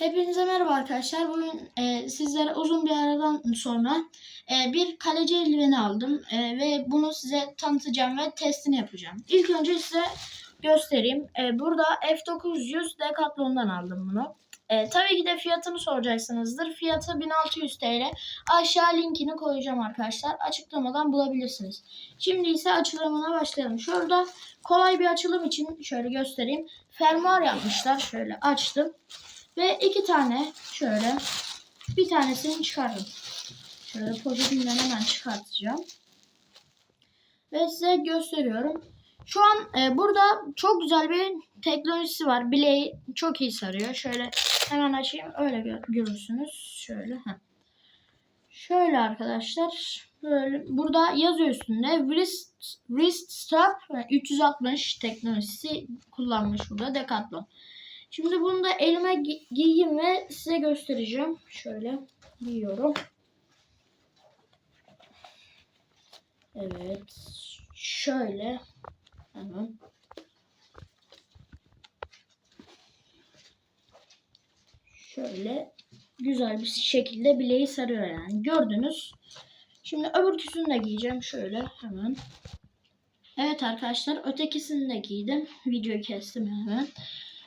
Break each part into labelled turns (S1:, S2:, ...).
S1: Hepinize merhaba arkadaşlar. Bugün e, sizlere uzun bir aradan sonra e, bir kaleci eldiveni aldım E, ve bunu size tanıtacağım ve testini yapacağım. İlk önce size göstereyim. E, burada F900 Decathlon'dan aldım bunu. E, tabii ki de fiyatını soracaksınızdır. Fiyatı 1600 TL. Aşağı linkini koyacağım arkadaşlar. Açıklamadan bulabilirsiniz. Şimdi ise açılımına başlayalım. Şurada kolay bir açılım için şöyle göstereyim. Fermuar yapmışlar. Şöyle açtım. Ve iki tane şöyle bir tanesini çıkardım. Şöyle poşetinden hemen çıkartacağım. Ve size gösteriyorum. Şu an e, burada çok güzel bir teknolojisi var. Bileği çok iyi sarıyor. Şöyle hemen açayım. Öyle gö- görürsünüz. Şöyle. heh. Şöyle arkadaşlar. Böyle burada yazıyor üstünde. Wrist, wrist strap 360 teknolojisi kullanmış burada Decathlon. Şimdi bunu da elime gi- giyeyim ve size göstereceğim. Şöyle giyiyorum. Evet. Şöyle. Hemen. Şöyle güzel bir şekilde bileği sarıyor yani. Gördünüz. Şimdi öbürküsünü de giyeceğim. Şöyle hemen. Evet arkadaşlar ötekisini de giydim. Videoyu kestim hemen.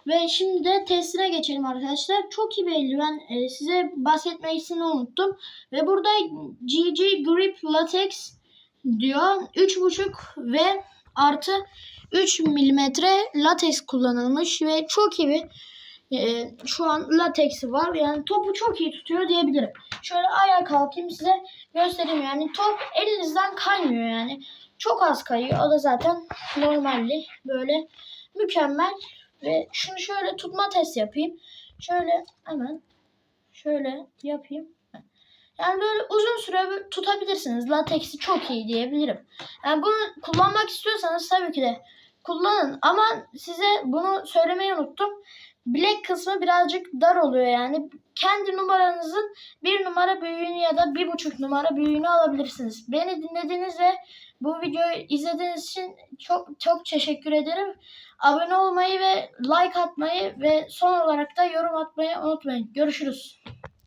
S1: Ve şimdi de testine geçelim arkadaşlar. Çok iyi bir eldiven. Ee, size bahsetmesini unuttum. Ve burada GG Grip Latex diyor. 3.5 ve artı 3 milimetre lateks kullanılmış ve çok iyi bir e, şu an lateksi var. Yani topu çok iyi tutuyor diyebilirim. Şöyle ayağa kalkayım size göstereyim. Yani top elinizden kaymıyor yani. Çok az kayıyor. O da zaten normalli. Böyle mükemmel. Ve şunu şöyle tutma test yapayım. Şöyle hemen şöyle yapayım. Yani böyle uzun süre tutabilirsiniz. Lateksi çok iyi diyebilirim. Yani bunu kullanmak istiyorsanız tabii ki de kullanın. Ama size bunu söylemeyi unuttum. Bilek kısmı birazcık dar oluyor yani. Kendi numaranızın bir numara büyüğünü ya da bir buçuk numara büyüğünü alabilirsiniz. Beni dinlediğiniz ve bu videoyu izlediğiniz için çok çok teşekkür ederim. Abone olmayı ve like atmayı ve son olarak da yorum atmayı unutmayın. Görüşürüz.